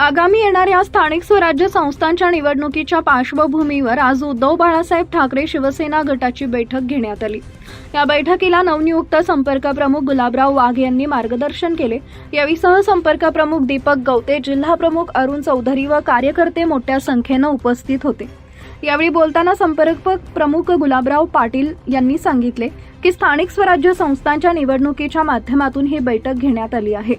आगामी येणाऱ्या स्थानिक स्वराज्य संस्थांच्या निवडणुकीच्या पार्श्वभूमीवर आज उद्धव बाळासाहेब ठाकरे शिवसेना गटाची बैठक घेण्यात आली. या बैठकीला नवनियुक्त संपर्क प्रमुख गुलाबराव वाघ यांनी मार्गदर्शन केले. यावेळी सहसंपर्क प्रमुख दीपक गवते जिल्हा प्रमुख अरुण चौधरी व कार्यकर्ते मोठ्या संख्येनं उपस्थित होते. यावेळी बोलताना संपर्क प्रमुख गुलाबराव पाटील यांनी सांगितले की स्थानिक स्वराज्य संस्थांच्या निवडणुकीच्या माध्यमातून ही बैठक घेण्यात आली आहे.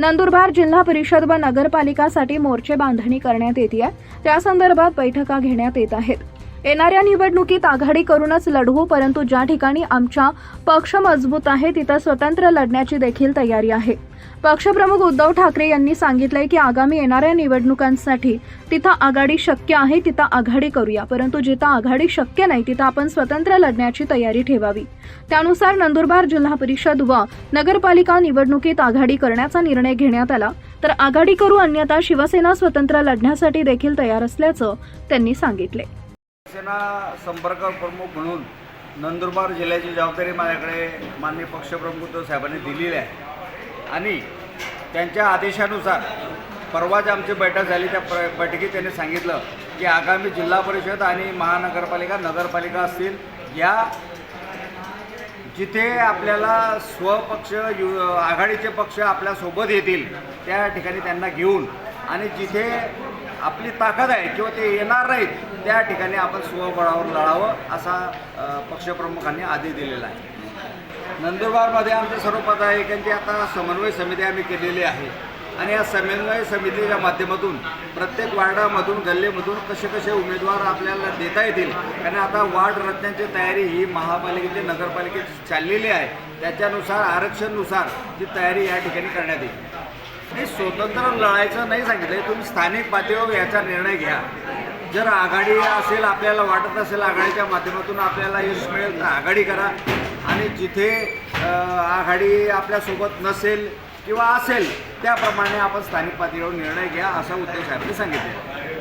नंदुरबार जिल्हा परिषद व नगरपालिकासाठी मोर्चे बांधणी करण्यात येते त्या संदर्भात बैठका घेण्यात येत आहेत. येणाऱ्या निवडणुकीत आघाडी करूनच लढवू परंतु ज्या ठिकाणी आमचा पक्ष मजबूत आहे तिथं स्वतंत्र लढण्याची देखील तयारी आहे. पक्षप्रमुख उद्धव ठाकरे यांनी सांगितलंय की आगामी येणाऱ्या निवडणुकांसाठी तिथं आघाडी शक्य आहे तिथं आघाडी करूया. परंतु जिथं आघाडी शक्य नाही तिथं आपण स्वतंत्र लढण्याची तयारी ठेवावी. त्यानुसार नंदुरबार जिल्हा परिषद व नगरपालिका निवडणुकीत आघाडी करण्याचा निर्णय घेण्यात आला. तर आघाडी करू अन्यथा शिवसेना स्वतंत्र लढण्यासाठी देखील तयार असल्याचं त्यांनी सांगितले शिवसेना संपर्क प्रमुख म्हणून नंदुरबार जिल्ह्याची जबाबदारी माझ्याकडे माननीय पक्षप्रमुख उद्धव साहेबांनी दिलेली आहे. आणि त्यांच्या आदेशानुसार परवाच आमची बैठक झाली त्या प्र बैठकीत त्यांनी सांगितलं की आगामी जिल्हा परिषद आणि महानगरपालिका नगरपालिका असतील या जिथे आपल्याला स्वपक्ष यु आघाडीचे पक्ष आपल्यासोबत येतील त्या ठिकाणी त्यांना घेऊन आणि जिथे आपली ताकद आहे किंवा ते येणार नाहीत त्या ठिकाणी आपण स्वबळावर लढावं असा पक्षप्रमुखांनी आदेश दिलेला आहे. नंदुरबारमध्ये आमच्या सर्व पदाधिकांची आता समन्वय समिती आम्ही केलेली आहे. आणि या समन्वय समितीच्या माध्यमातून प्रत्येक वार्डामधून गल्लीमधून कसे कसे उमेदवार आपल्याला देता येतील कारण आता वार्ड रचण्याची तयारी ही महापालिकेची नगरपालिकेची चाललेली आहे. त्याच्यानुसार आरक्षणनुसार ती तयारी या ठिकाणी करण्यात येईल. हे स्वतंत्र लढायचं नाही सांगितलं तुम्ही स्थानिक पातळीवर याचा निर्णय घ्या. जर आघाडी असेल आपल्याला वाटत असेल आघाडीच्या माध्यमातून आपल्याला यश मिळेल तर आघाडी करा. आणि जिथे आघाडी आपल्यासोबत नसेल किंवा असेल त्याप्रमाणे आपण स्थानिक पातळीवर निर्णय घ्या असा उद्धव साहेबांनी सांगितले